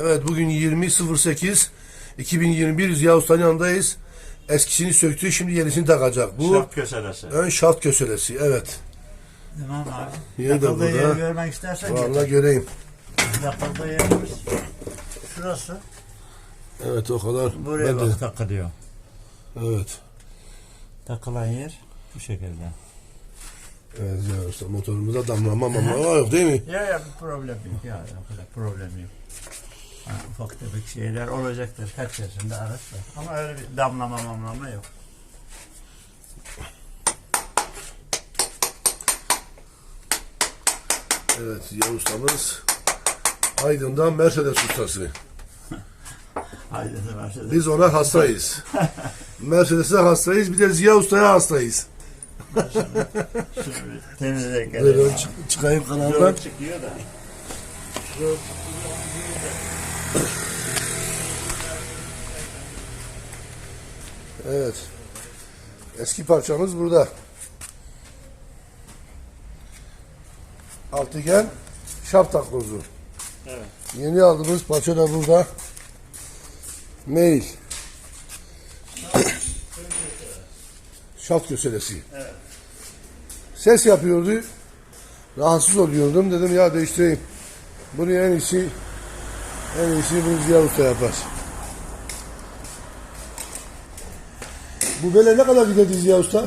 Evet bugün 20.08 2021 Ziya Usta'nın yanındayız. Eskisini söktü şimdi yenisini takacak. Bu Şap köselesi. ön şaft köselesi evet. Tamam abi. Yeri de Takıldığı burada. yeri görmek istersen Vallahi gel. göreyim. Takıldığı yerimiz şurası. Evet o kadar. Buraya Ben de- bak takılıyor. Evet. Takılan yer bu şekilde. Evet Ziya Usta motorumuzda damlama mamlama yok değil mi? Ya ya bir problem yok ya. O kadar problem yok. Ha, ufak tefek şeyler olacaktır. Herkesinde araç var. Ama öyle bir damlama mamlama yok. Evet Ziya Ustamız Aydın'dan Mercedes ustası. De başladı. Biz ona hastayız. Mercedes'e hastayız bir de Ziya Usta'ya hastayız. Böyle çık- çıkayım kanaldan. Çıkıyor da. Evet. Eski parçamız burada. Altıgen şaft takozu. Evet. Yeni aldığımız parça da burada. Mail. şaft köselesi. Ses yapıyordu. Rahatsız oluyordum. Dedim ya değiştireyim. Bunu en iyisi en iyisi bu Ziya Usta yapar. Bu böyle ne kadar gider Ziya Usta?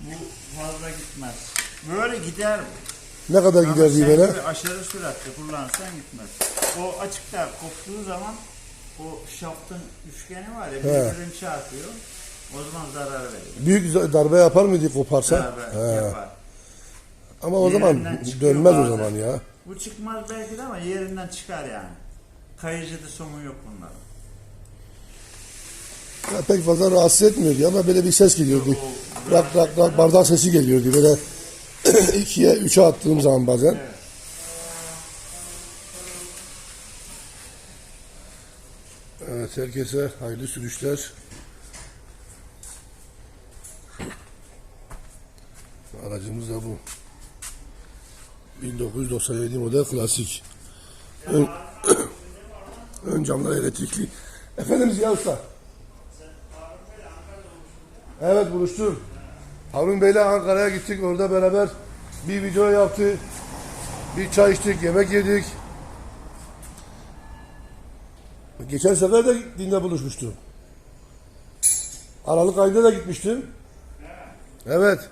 Bu fazla gitmez. Böyle gider bu. Ne kadar Ama gider diye böyle? aşırı süratle kullansan gitmez. O açıkta koptuğu zaman o şaftın üçgeni var ya birbirini çarpıyor. O zaman zarar veriyor. Büyük darbe yapar mıydı koparsa? Zarar He. yapar. Ama o zaman Yerinden çıkıyor dönmez o bazen. zaman ya. Bu çıkmaz belki de ama yerinden çıkar yani. Kayıcıda sonu yok bunların. ya. Pek fazla rahatsız etmiyordu ama böyle bir ses geliyordu. O- Rak rak rak bardak sesi geliyordu böyle ikiye üçe attığım zaman bazen. Evet. Evet herkese hayırlı sürüşler. Aracımız da bu. 1997 model klasik. Ön, ön camlar elektrikli. Efendim Ziya Usta. Evet buluştum. Harun Bey'le Ankara'ya gittik. Orada beraber bir video yaptı. Bir çay içtik, yemek yedik. Geçen sefer de dinde buluşmuştum. Aralık ayında da gitmiştim. Evet.